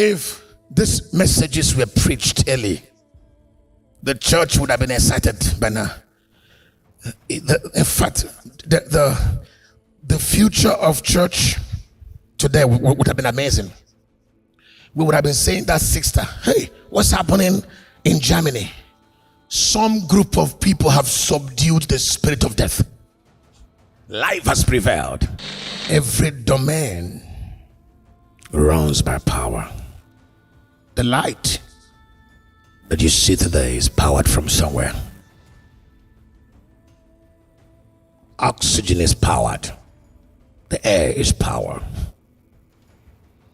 If these messages were preached early, the church would have been excited by now. In fact, the, the, the future of church today would have been amazing. We would have been saying that sister, hey, what's happening in Germany? Some group of people have subdued the spirit of death. Life has prevailed. Every domain runs by power. The light that you see today is powered from somewhere. Oxygen is powered. The air is power.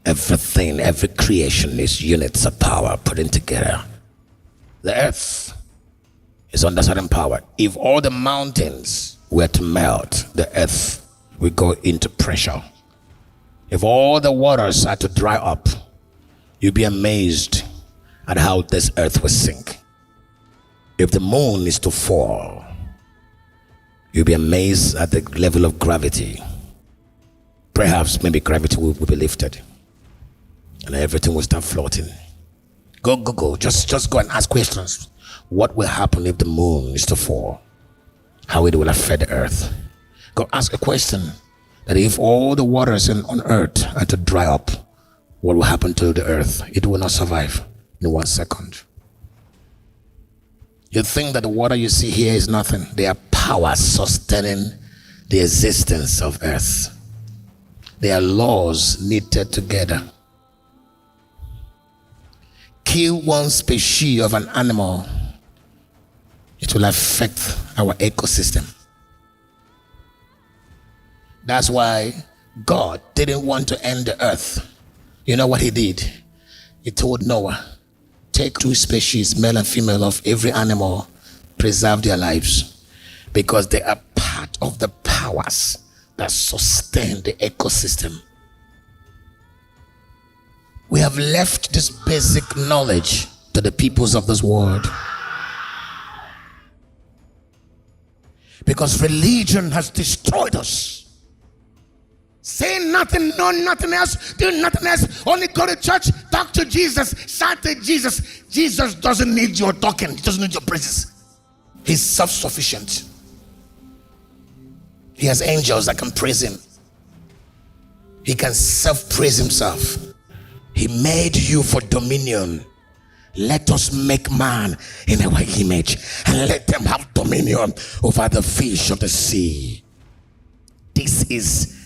Everything, every creation is units of power putting together. The earth is under certain power. If all the mountains were to melt, the earth would go into pressure. If all the waters are to dry up, you'll be amazed at how this earth will sink. If the moon is to fall, you'll be amazed at the level of gravity. Perhaps maybe gravity will, will be lifted and everything will start floating. Go, go, go. Just just go and ask questions. What will happen if the moon is to fall? How it will affect the earth? Go ask a question that if all the waters on earth are to dry up, what will happen to the earth? It will not survive in one second. You think that the water you see here is nothing. They are power sustaining the existence of earth. They are laws knitted together. Kill one species of an animal, it will affect our ecosystem. That's why God didn't want to end the earth. You know what he did? He told Noah, take two species, male and female, of every animal, preserve their lives because they are part of the powers that sustain the ecosystem. We have left this basic knowledge to the peoples of this world. Because religion has destroyed us. Saying nothing, know nothing else, do nothing else, only go to church, talk to Jesus, shout to Jesus. Jesus doesn't need your talking, he doesn't need your praises. He's self sufficient. He has angels that can praise him, he can self praise himself. He made you for dominion. Let us make man in our image and let them have dominion over the fish of the sea. This is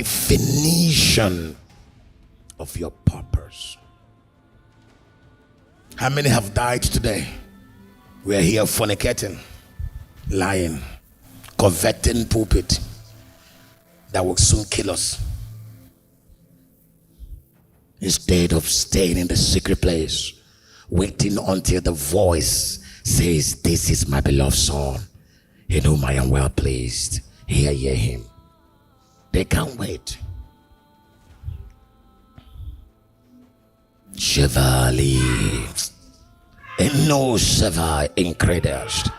definition of your purpose. How many have died today? We are here fornicating, lying, coveting pulpit that will soon kill us instead of staying in the secret place, waiting until the voice says, This is my beloved Son, in whom I am well pleased. Hear ye him. They can't wait. Chevalier. And no seva incredest.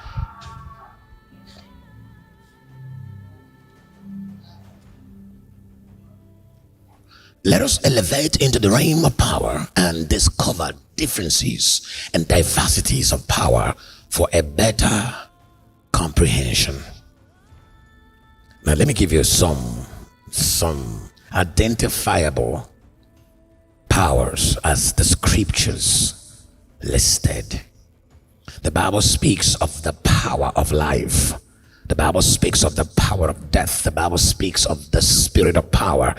Let us elevate into the realm of power and discover differences and diversities of power for a better comprehension. Now, let me give you some some identifiable powers as the scriptures listed. The Bible speaks of the power of life the Bible speaks of the power of death. The Bible speaks of the spirit of power.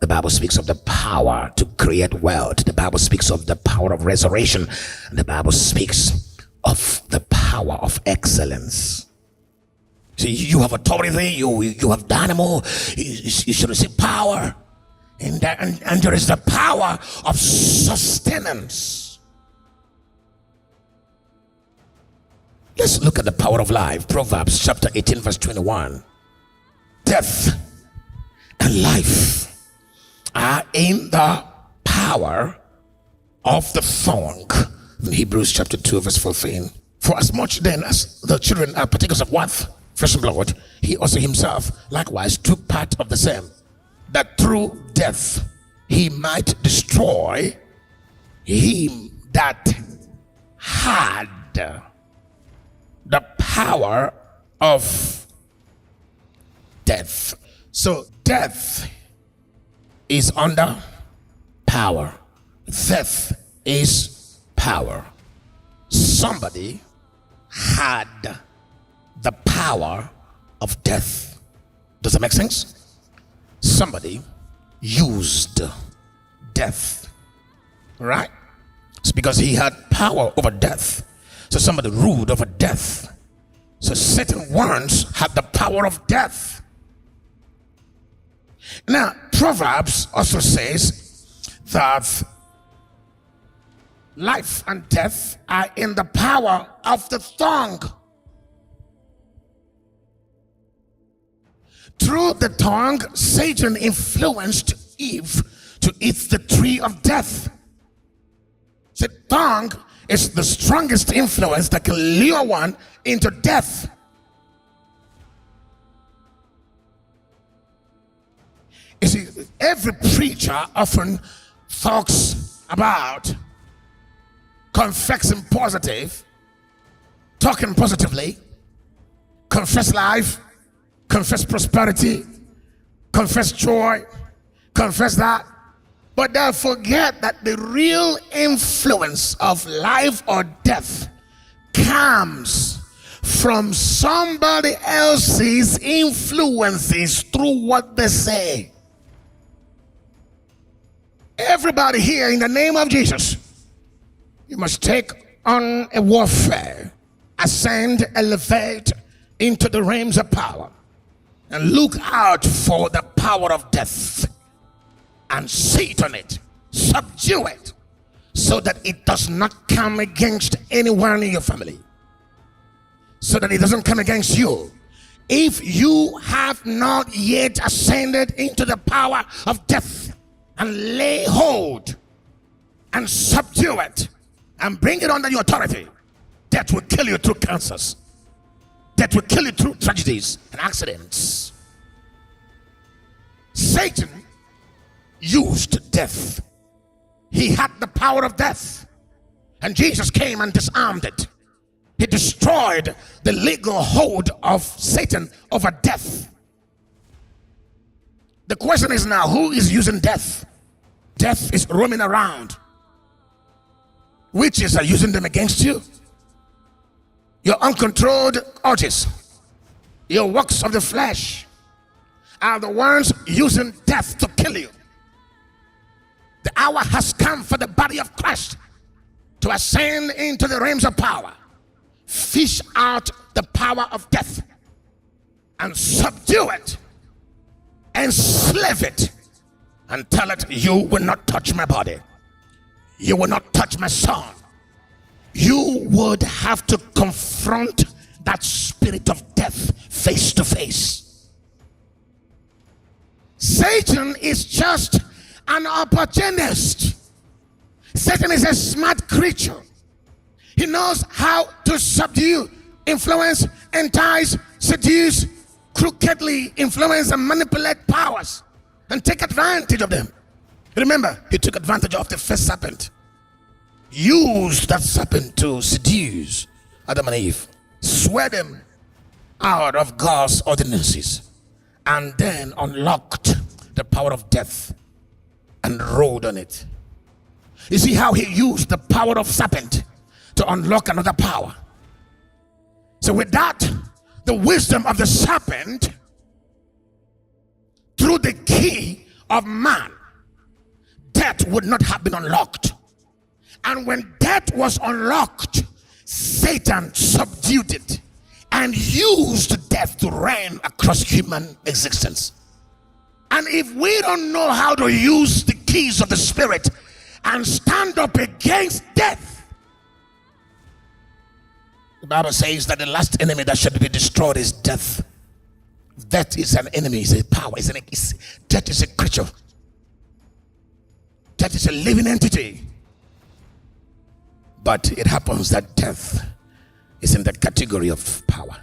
The Bible speaks of the power to create wealth. The Bible speaks of the power of resurrection. The Bible speaks of the power of excellence. See, you have authority, you, you have dynamo, you, you should receive power. And, that, and, and there is the power of sustenance. Let's look at the power of life. Proverbs chapter 18, verse 21. Death and life are in the power of the tongue. In Hebrews chapter 2, verse 14. For as much then as the children are partakers of what? Flesh and blood, he also himself likewise took part of the same, that through death he might destroy him that had the power of death. So death is under power. Death is power. Somebody had power of death. Does that make sense? Somebody used death. Right? It's because he had power over death. So somebody ruled over death. So Satan once had the power of death. Now, Proverbs also says that life and death are in the power of the tongue. Through the tongue, Satan influenced Eve to eat the tree of death. The tongue is the strongest influence that can lure one into death. You see, every preacher often talks about confessing positive, talking positively, confess life, confess prosperity, confess joy, confess that. But they forget that the real influence of life or death comes from somebody else's influences through what they say. Everybody here, in the name of Jesus, you must take on a warfare, ascend, elevate into the realms of power, and look out for the power of death. And sit on it, subdue it, so that it does not come against anyone in your family, so that it doesn't come against you. If you have not yet ascended into the power of death and lay hold and subdue it and bring it under your authority, death will kill you through cancers, death will kill you through tragedies and accidents. Satan used death. He had the power of death. And Jesus came and disarmed it. He destroyed the legal hold of Satan over death. The question is now who is using death? Death is roaming around. Witches are uh, using them against you. Your uncontrolled urges, your works of the flesh are the ones using death to kill you. The hour has come for the body of Christ to ascend into the realms of power, fish out the power of death, and subdue it, enslave it, and tell it, You will not touch my body, you will not touch my son. You would have to confront that spirit of death face to face. Satan is just an opportunist. Satan is a smart creature. He knows how to subdue, influence, entice, seduce, crookedly influence and manipulate powers and take advantage of them. Remember, he took advantage of the first serpent, used that serpent to seduce Adam and Eve, swear them out of God's ordinances, and then unlocked the power of death and rode on it. You see how he used the power of serpent to unlock another power. So, with that, the wisdom of the serpent through the key of man, death would not have been unlocked. And when death was unlocked, Satan subdued it and used death to reign across human existence. And if we don't know how to use the keys of the Spirit and stand up against death, the Bible says that the last enemy that should be destroyed is death. Death is an enemy, is a power, is an, is, death is a creature. Death is a living entity. But it happens that death is in the category of power.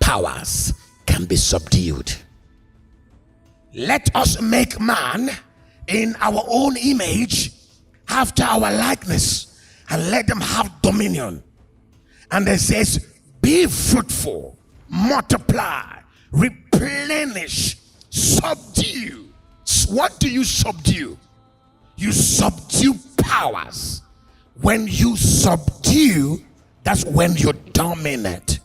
Powers can be subdued. Let us make man in our own image after our likeness and let them have dominion. And it says, Be fruitful, multiply, replenish, subdue. What do you subdue? You subdue powers. When you subdue, that's when you dominate.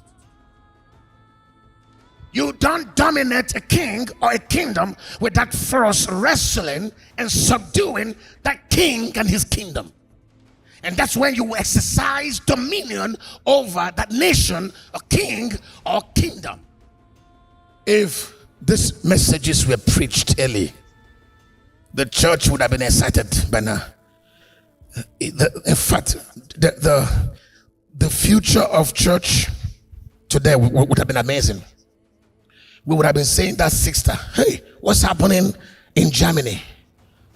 You don't dominate a king or a kingdom without first wrestling and subduing that king and his kingdom. And that's when you exercise dominion over that nation, a king or kingdom. If these messages were preached early, the church would have been excited by now. In fact, the, the, the future of church today would have been amazing we would have been saying that sister, hey, what's happening in Germany?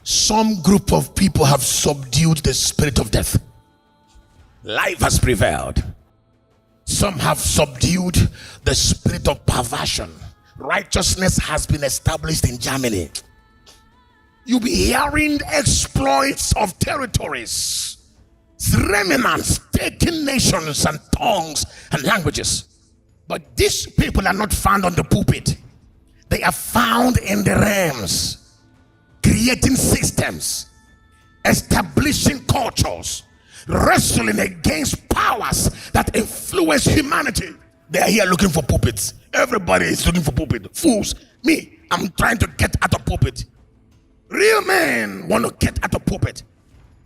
Some group of people have subdued the spirit of death. Life has prevailed. Some have subdued the spirit of perversion. Righteousness has been established in Germany. You'll be hearing exploits of territories, remnants taking nations and tongues and languages. But these people are not found on the pulpit, they are found in the realms, creating systems, establishing cultures, wrestling against powers that influence humanity. They are here looking for pulpits. Everybody is looking for pulpit. Fools. Me, I'm trying to get out of pulpit. Real men want to get out of pulpit.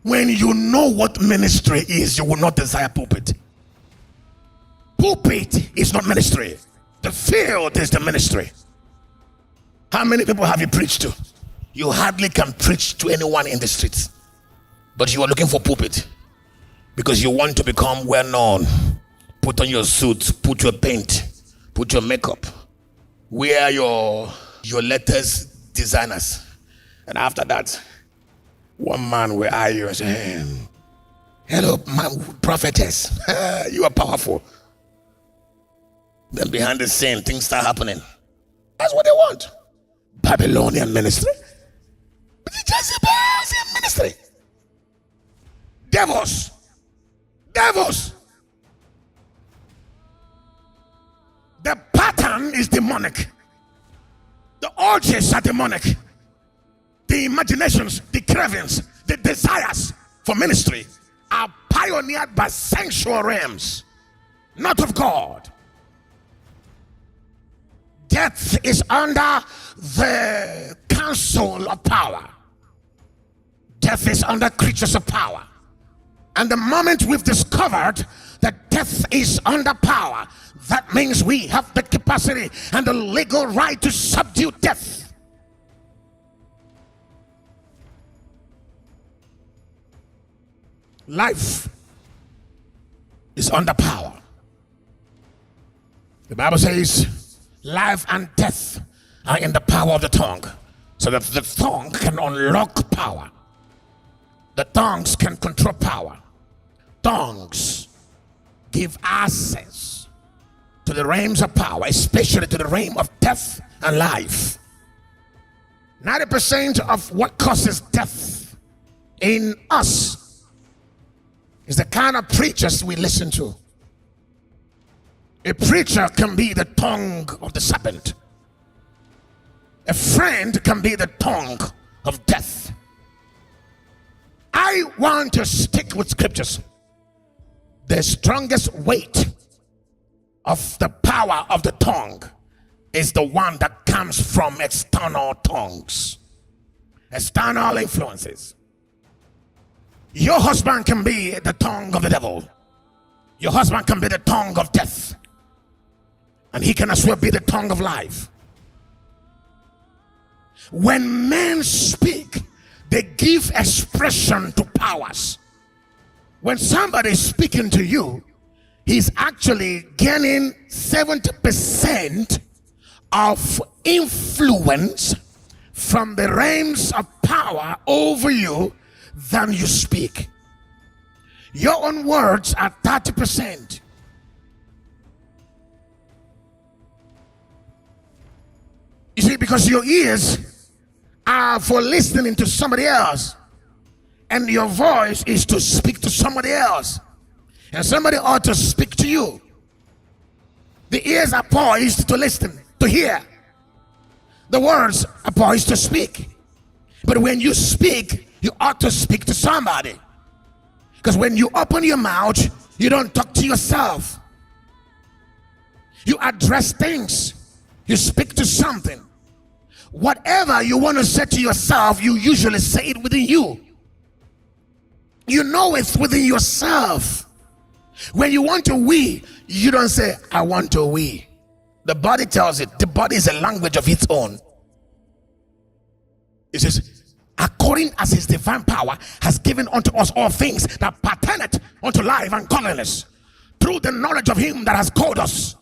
When you know what ministry is, you will not desire pulpit. Pulpit is not ministry. The field is the ministry. How many people have you preached to? You hardly can preach to anyone in the streets. But you are looking for pulpit because you want to become well known. Put on your suit, put your paint, put your makeup, wear your your letters designers. And after that, one man will eye you and say, Hello, my prophetess. you are powerful. Then behind the scene, things start happening. That's what they want. Babylonian ministry. Jezebel's ministry. Devils. Devils. The pattern is demonic. The urges are demonic. The imaginations, the cravings, the desires for ministry are pioneered by sensual realms, not of God death is under the council of power. Death is under creatures of power. And the moment we've discovered that death is under power, that means we have the capacity and the legal right to subdue death. Life is under power. The Bible says, life and death are in the power of the tongue. So that the tongue can unlock power. The tongues can control power. Tongues give access to the realms of power, especially to the realm of death and life. 90% of what causes death in us is the kind of preachers we listen to. A preacher can be the tongue of the serpent. A friend can be the tongue of death. I want to stick with scriptures. The strongest weight of the power of the tongue is the one that comes from external tongues, external influences. Your husband can be the tongue of the devil, your husband can be the tongue of death. And he can as well be the tongue of life. When men speak, they give expression to powers. When somebody is speaking to you, he's actually gaining 70% of influence from the realms of power over you than you speak. Your own words are 30%. You see, because your ears are for listening to somebody else, and your voice is to speak to somebody else, and somebody ought to speak to you. The ears are poised to listen, to hear. The words are poised to speak. But when you speak, you ought to speak to somebody. Because when you open your mouth, you don't talk to yourself. You address things. You speak to something. Whatever you want to say to yourself, you usually say it within you. You know it's within yourself. When you want to we, you don't say, I want to we. The body tells it. The body is a language of its own. It says, according as his divine power has given unto us all things that pertaineth unto life and godliness, through the knowledge of him that has called us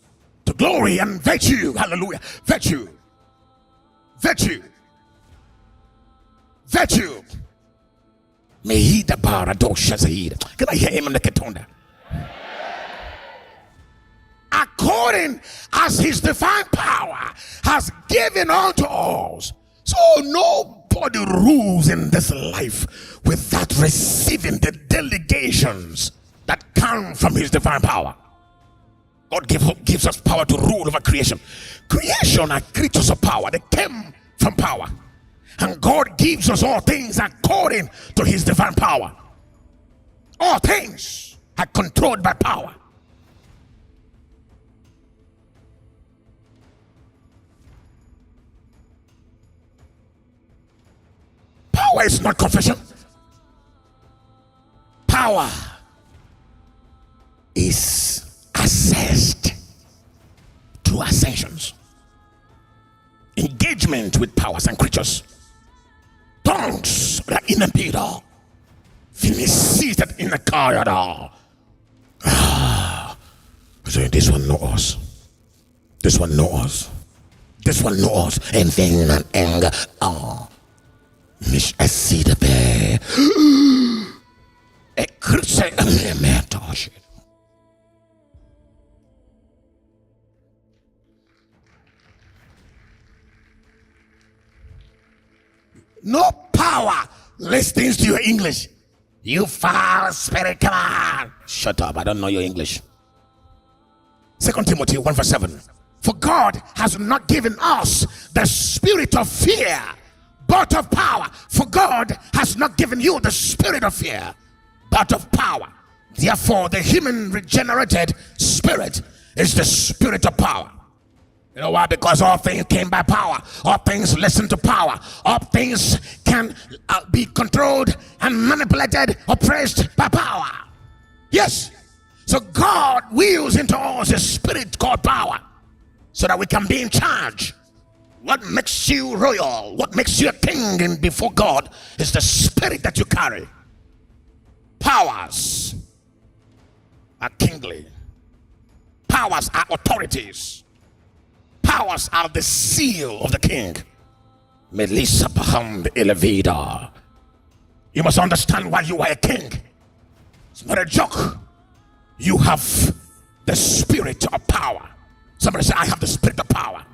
to glory and virtue. Hallelujah. Virtue. Virtue. Virtue. May he the power paradosha Can I hear him in the ketonda? According as his divine power has given unto us. So nobody rules in this life without receiving the delegations that come from his divine power. God give, gives us power to rule over creation. Creation are creatures of power, they came from power. And God gives us all things according to his divine power. All things are controlled by power. Power is not confession. Power is assessed through ascensions, engagement with powers and creatures, tongues that in a Peter, finish seated in the corridor. Ah, so this one knows. This one knows. This one knows. And then and anger. Oh, Miss Asida Bear. A Christian man, No power listens to your English. You foul spirit, come on. Shut up. I don't know your English. Second Timothy 1 verse 7. For God has not given us the spirit of fear, but of power. For God has not given you the spirit of fear, but of power. Therefore, the human regenerated spirit is the spirit of power. You know why? Because all things came by power. All things listen to power. All things can uh, be controlled and manipulated, oppressed by power. Yes. So God wheels into us a spirit called power so that we can be in charge. What makes you royal, what makes you a king in before God is the spirit that you carry. Powers are kingly, powers are authorities powers are the seal of the king. Melissa Paham Elevida. You must understand why you are a king. It's not a joke. You have the spirit of power. Somebody say, I have the spirit of power.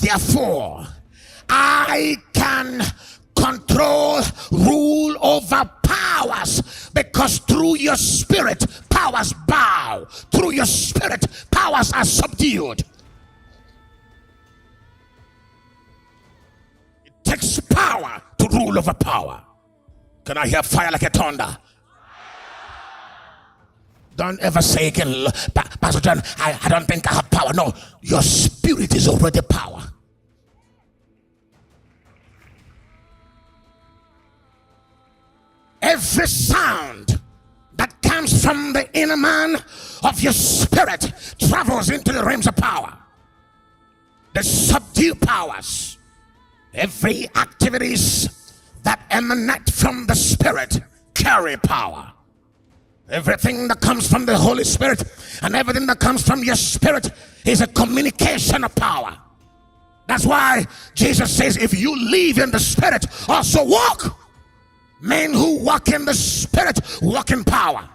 Therefore, I can control, rule over powers because through your spirit, powers bow. Through your spirit, powers are subdued. It takes power to rule over power. Can I hear fire like a thunder? Don't ever say again, Pastor John, I, I don't think I have power. No, your spirit is already power. Every sound that comes from the inner man of your spirit travels into the realms of power. The subdue powers Every activities that emanate from the Spirit carry power. Everything that comes from the Holy Spirit and everything that comes from your spirit is a communication of power. That's why Jesus says, if you live in the spirit, also walk. Men who walk in the spirit walk in power.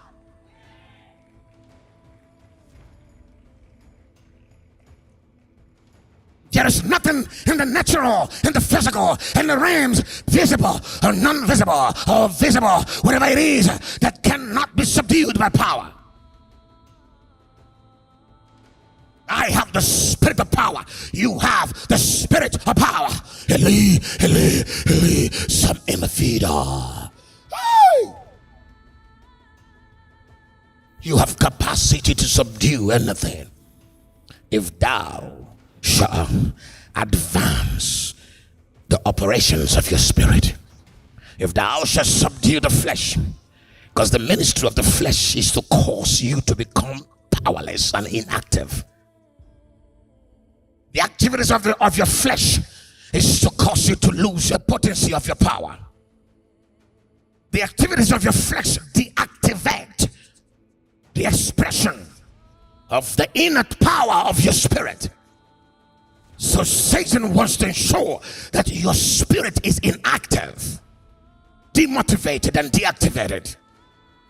There is nothing in the natural, in the physical, in the realms, visible or non visible or visible, whatever it is, that cannot be subdued by power. I have the spirit of power. You have the spirit of power. Eli, Eli, Eli, some imafida. You have capacity to subdue anything. If thou shall advance the operations of your spirit, if thou shalt subdue the flesh, because the ministry of the flesh is to cause you to become powerless and inactive. The activities of, the, of your flesh is to cause you to lose your potency of your power. The activities of your flesh deactivate the expression of the inner power of your spirit. So Satan wants to ensure that your spirit is inactive, demotivated, and deactivated.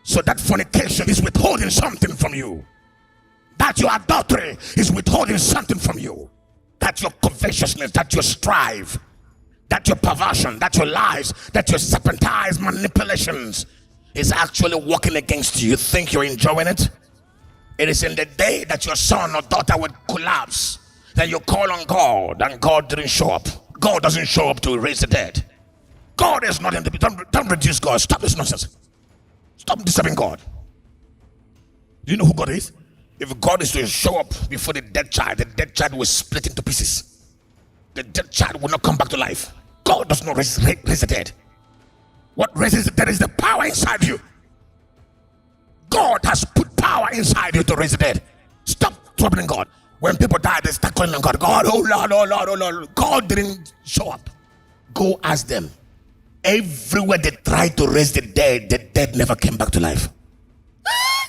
So that fornication is withholding something from you. That your adultery is withholding something from you that your covetousness, that your strive, that your perversion, that your lies, that your serpentized manipulations is actually working against you. You think you're enjoying it? It is in the day that your son or daughter would collapse that you call on God and God didn't show up. God doesn't show up to raise the dead. God is not in the don't, don't reduce God. Stop this nonsense. Stop disturbing God. Do you know who God is? If God is to show up before the dead child, the dead child will split into pieces. The dead child will not come back to life. God does not raise, raise the dead. What raises the dead is the power inside you. God has put power inside you to raise the dead. Stop troubling God. When people die, they start calling on God. God, oh Lord, oh Lord, oh Lord. God didn't show up. Go ask them. Everywhere they tried to raise the dead, the dead never came back to life.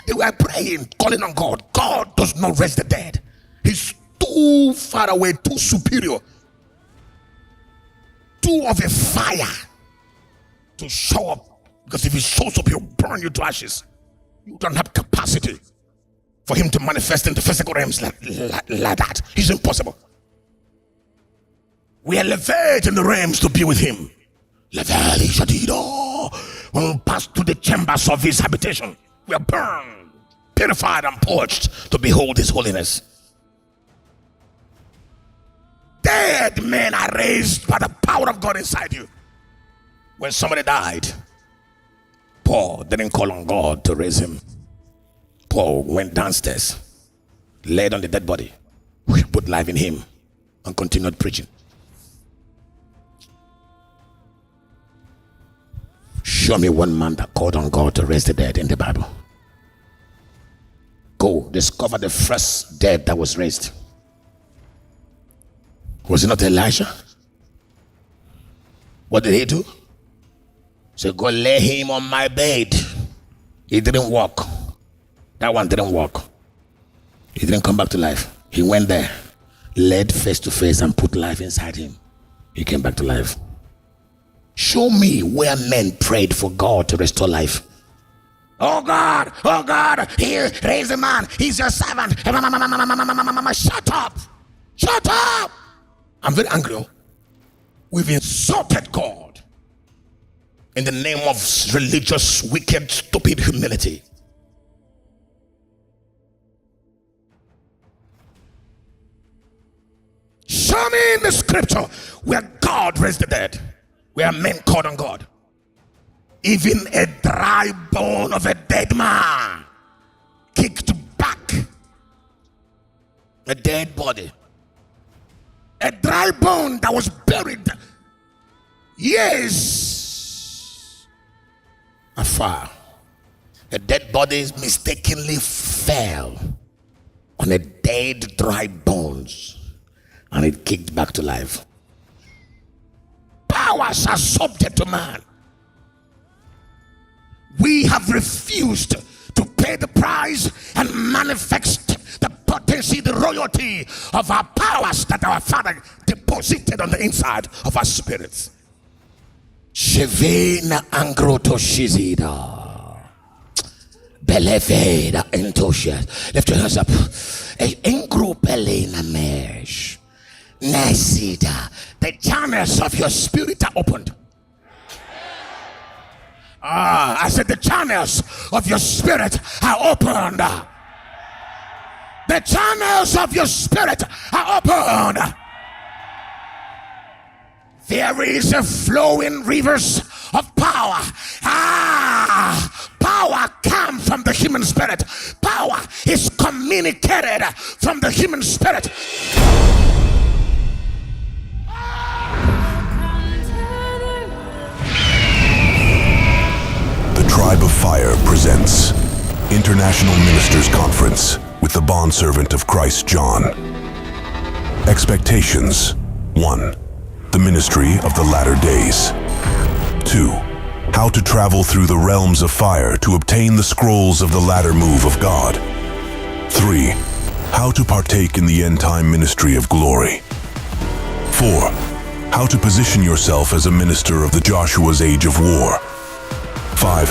They were praying, calling on God. God does not raise the dead. He's too far away, too superior, too of a fire to show up. Because if he shows up, he'll burn you to ashes. You don't have capacity for him to manifest in the physical realms like, like, like that. It's impossible. We elevate in the realms to be with him. When oh. we pass to the chambers of his habitation, we are burned, purified, and purged to behold his holiness. Dead men are raised by the power of God inside you. When somebody died, Paul didn't call on God to raise him. Paul went downstairs, laid on the dead body, put life in him, and continued preaching. Show me one man that called on God to raise the dead in the Bible. Go discover the first dead that was raised. Was it not Elijah? What did he do? So go lay him on my bed. He didn't walk. That one didn't walk. He didn't come back to life. He went there, led face to face, and put life inside him. He came back to life. Show me where men prayed for God to restore life. Oh God, oh God, he raised a man. He's your servant. Shut up. Shut up. I'm very angry. We've insulted God in the name of religious, wicked, stupid humility. Show me in the scripture where God raised the dead, where men called on God. Even a dry bone of a dead man kicked back a dead body. A dry bone that was buried years afar. A dead body mistakenly fell on a dead dry bones and it kicked back to life. Powers are subject to man. We have refused to pay the price and manifest the potency, the royalty of our powers that our Father deposited on the inside of our spirits. Shevena angroto shizida. Beleveda entosha. Lift your hands up. Engro belena mesh. Nesida. The channels of your spirit are opened. Ah, I said the channels of your spirit are opened. The channels of your spirit are opened. There is a flowing rivers of power. Ah, power comes from the human spirit. Power is communicated from the human spirit. The Tribe of Fire presents International Ministers Conference with the bondservant of Christ John. Expectations 1. The ministry of the latter days. 2. How to travel through the realms of fire to obtain the scrolls of the latter move of God. 3. How to partake in the end time ministry of glory. 4. How to position yourself as a minister of the Joshua's age of war. 5.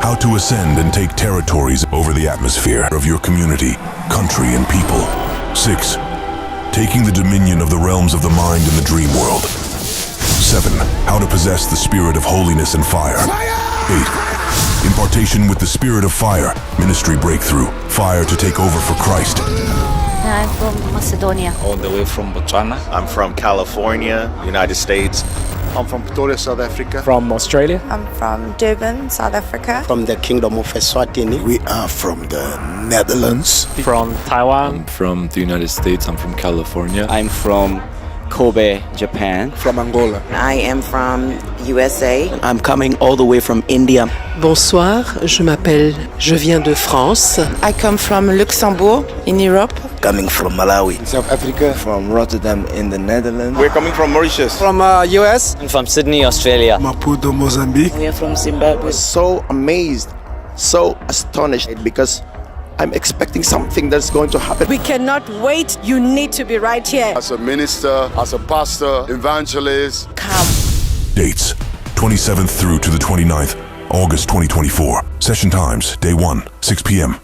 How to ascend and take territories over the atmosphere of your community, country, and people. 6. Taking the dominion of the realms of the mind in the dream world. 7. How to possess the spirit of holiness and fire. 8. Impartation with the spirit of fire, ministry breakthrough, fire to take over for Christ. I'm from Macedonia. all the way from Botswana. I'm from California, United States. I'm from Pretoria, South Africa. from Australia. I'm from Durban, South Africa. from the Kingdom of Eswatini. We are from the Netherlands. From Taiwan. I'm from the United States. I'm from California. I'm from Kobe, Japan. From Angola. I am from USA. I'm coming all the way from India. Bonsoir, je m'appelle, je viens de France. I come from Luxembourg in Europe. Coming from Malawi. South Africa. From Rotterdam in the Netherlands. We're coming from Mauritius. From uh, US. I'm from Sydney, Australia. Maputo, Mozambique. We are from Zimbabwe. So amazed, so astonished because I'm expecting something that's going to happen. We cannot wait. You need to be right here. As a minister, as a pastor, evangelist. Come. Dates 27th through to the 29th, August 2024. Session times Day 1, 6 p.m.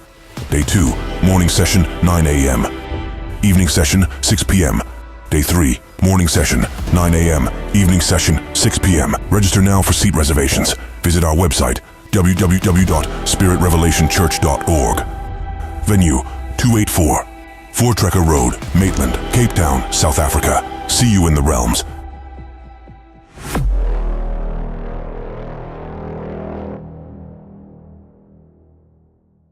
Day 2, morning session 9 a.m. Evening session 6 p.m. Day 3, morning session 9 a.m. Evening session 6 p.m. Register now for seat reservations. Visit our website www.spiritrevelationchurch.org. Venue 284 Four Trekker Road, Maitland, Cape Town, South Africa. See you in the realms.